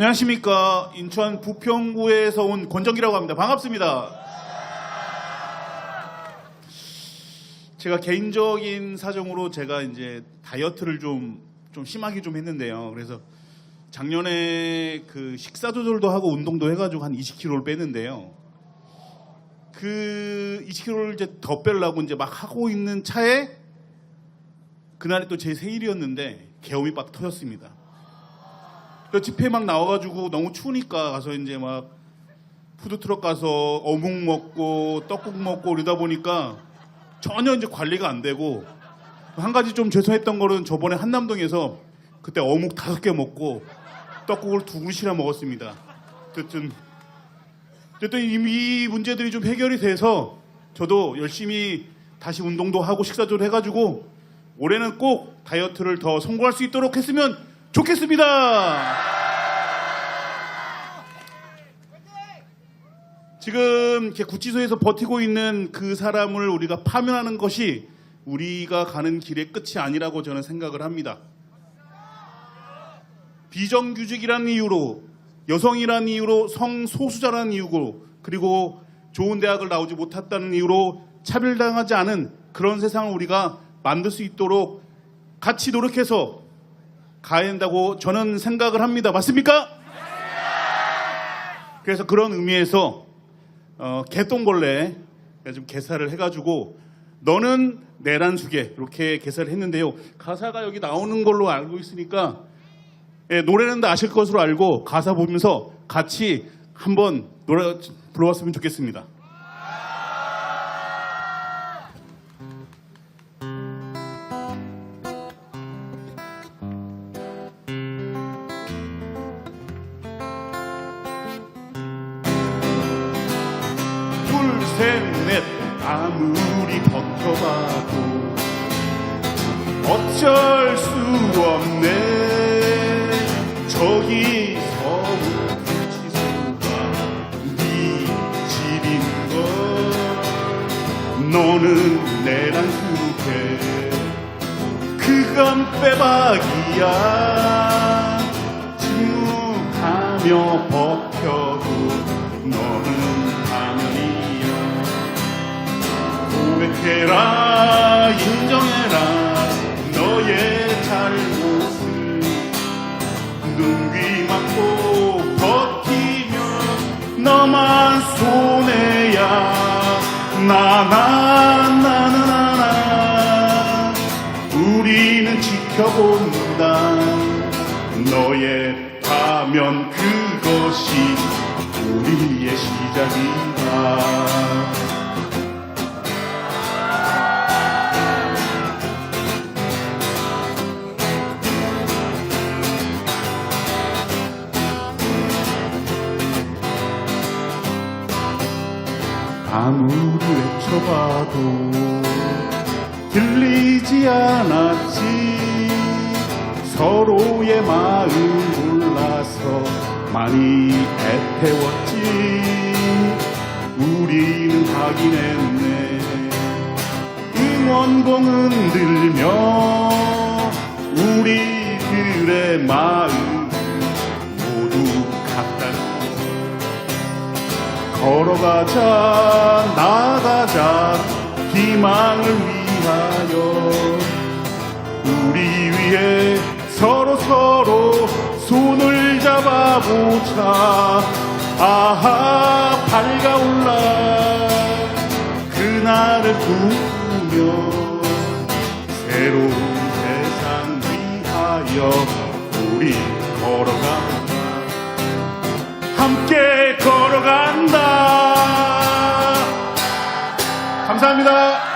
안녕하십니까. 인천 부평구에서 온 권정기라고 합니다. 반갑습니다. 제가 개인적인 사정으로 제가 이제 다이어트를 좀, 좀 심하게 좀 했는데요. 그래서 작년에 그 식사 조절도 하고 운동도 해가지고 한 20kg를 뺐는데요. 그 20kg를 이제 더 빼려고 이제 막 하고 있는 차에 그날이 또 제 생일이었는데 계엄이 빡 터졌습니다. 그 집회 막 나와가지고 너무 추우니까 가서 이제 막 푸드트럭 가서 어묵 먹고 떡국 먹고 이러다 보니까 전혀 이제 관리가 안 되고 한 가지 좀 죄송했던 거는 저번에 한남동에서 그때 어묵 다섯 개 먹고 떡국을 두 그릇이나 먹었습니다. 어쨌든 어쨌든 이, 이 문제들이 좀 해결이 돼서 저도 열심히 다시 운동도 하고 식사조를 해가지고 올해는 꼭 다이어트를 더 성공할 수 있도록 했으면 좋겠습니다. 지금 이렇게 구치소에서 버티고 있는 그 사람을 우리가 파면하는 것이 우리가 가는 길의 끝이 아니라고 저는 생각을 합니다. 비정규직이라는 이유로 여성이라는 이유로 성소수자라는 이유로 그리고 좋은 대학을 나오지 못했다는 이유로 차별당하지 않은 그런 세상을 우리가 만들 수 있도록 같이 노력해서 가야 된다고 저는 생각을 합니다. 맞습니까? 그래서 그런 의미에서 어, 개똥벌레 좀 개사를 해가지고 너는 내란 수계 이렇게 개사를 했는데요. 가사가 여기 나오는 걸로 알고 있으니까 예, 노래는 다 아실 것으로 알고 가사 보면서 같이 한번 노래 불러봤으면 좋겠습니다. 둘, 셋, 넷. 아무리 버텨봐도 어쩔 수 없네. 저기 서울 구치소가 네 집인 걸 너는 내란 수배 그건 빼박이야. 침묵하며 버텨도 너는 고백해라 인정해라 너의 잘못을. 눈귀 막고 버티면 너만 손해야. 나나 나는 나나. 우리는 지켜본다. 너의 가면 그것이 우리의 시작이 아무리 외쳐봐도 들리지 않았지. 서로의 마음 몰라서 많이 애태웠지. 우리는 하긴 했네. 응원봉은 들며 우리들의 마음 걸어가자 나가자 희망을 위하여. 우리 위해 서로 서로 손을 잡아보자. 아하 밝아올라. 그날을 꿈꾸며 새로운 세상 위하여 우리 걸어간 감사합니다.